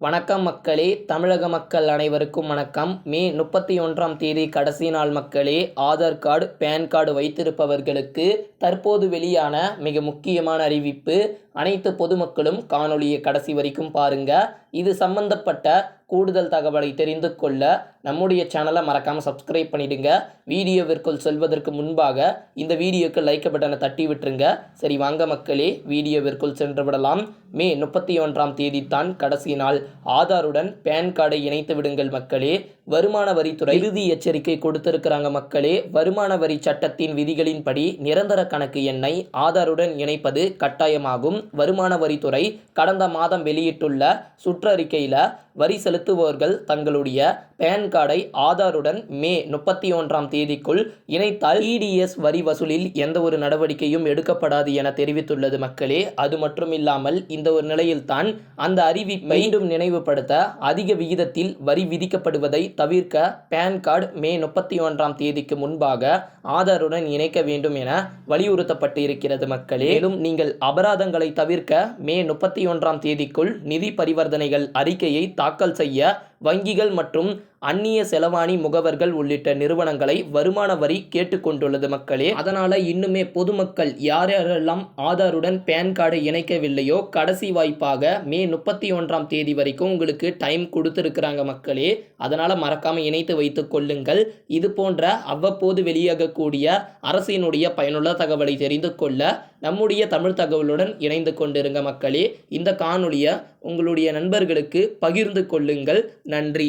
வணக்கம் மக்களே தமிழக மக்கள் அனைவருக்கும் வணக்கம். மே முப்பத்தி ஒன்றாம் தேதி கடைசி நாள் மக்களே ஆதார் கார்டு பேன் கார்டு வைத்திருப்பவர்களுக்கு தற்போது வெளியான மிக முக்கியமான அறிவிப்பு அனைத்து பொதுமக்களும் காணொளியை கடைசி வரைக்கும் பாருங்க. இது சம்பந்தப்பட்ட கூடுதல் தகவலை தெரிந்து கொள்ள நம்முடைய சேனலை மறக்காமல் சப்ஸ்கிரைப் பண்ணிடுங்க. வீடியோவிற்குள் செல்வதற்கு முன்பாக இந்த வீடியோக்கு லைக் பட்டனை தட்டி விட்டுருங்க. சரி வாங்க மக்களே வீடியோவிற்குள் சென்று விடலாம். மே முப்பத்தி ஒன்றாம் தேதி தான் கடைசி நாள். ஆதாருடன் பேன் கார்டை இணைத்து விடுங்கள் மக்களே. வருமான வரித்துறை இறுதி எச்சரிக்கை கொடுத்திருக்கிறாங்க மக்களே. வருமான வரி சட்டத்தின் விதிகளின்படி நிரந்தர கணக்கு எண்ணை ஆதாருடன் இணைப்பது கட்டாயமாகும். வருமான வரித்துறை கடந்த மாதம் வெளியிட்டுள்ள சுற்றறிக்கையில் வரி செலுத்துபவர்கள் தங்களுடைய பேன் கார்டை ஆதாருடன் மே முப்பத்தி ஒன்றாம் தேதிக்குள் இணைத்தால் இடிஎஸ் வரி வசூலில் எந்த ஒரு நடவடிக்கையும் எடுக்கப்படாது என தெரிவித்துள்ளது மக்களே. அது மட்டும் இல்லாமல் இந்த ஒரு நிலையில்தான் அந்த அறிவிப்பை மீண்டும் நினைவுபடுத்த அதிக விகிதத்தில் வரி விதிக்கப்படுவதை தவிர்க்க பேன் கார்டு மே முப்பத்தி ஒன்றாம் தேதிக்கு முன்பாக ஆதாருடன் இணைக்க வேண்டும் என வலியுறுத்தப்பட்டு இருக்கிறது மக்களே. மேலும் நீங்கள் அபராதங்களை தவிர்க்க மே முப்பத்தி ஒன்றாம் தேதிக்குள் நிதி பரிவர்த்தனைகள் அறிக்கையை தாக்கல் செய்ய வங்கிகள் மற்றும் அந்நிய செலவாணி முகவர்கள் உள்ளிட்ட நிறுவனங்களை வருமான வரி கேட்டுக்கொண்டுள்ளது மக்களே. அதனால் இன்னுமே பொதுமக்கள் யார் யாரெல்லாம் ஆதாருடன் பேன் கார்டை இணைக்கவில்லையோ கடைசி வாய்ப்பாக மே முப்பத்தி ஒன்றாம் தேதி வரைக்கும் உங்களுக்கு டைம் கொடுத்துருக்குறாங்க மக்களே. அதனால் மறக்காம இணைத்து வைத்து கொள்ளுங்கள். இது போன்ற அவ்வப்போது வெளியாகக்கூடிய அரசினுடைய பயனுள்ள தகவலை தெரிந்து கொள்ள நம்முடைய தமிழ் தகவலுடன் இணைந்து கொண்டிருங்க மக்களே. இந்த காணொலியை உங்களுடைய நண்பர்களுக்கு பகிர்ந்து கொள்ளுங்கள். நன்றி.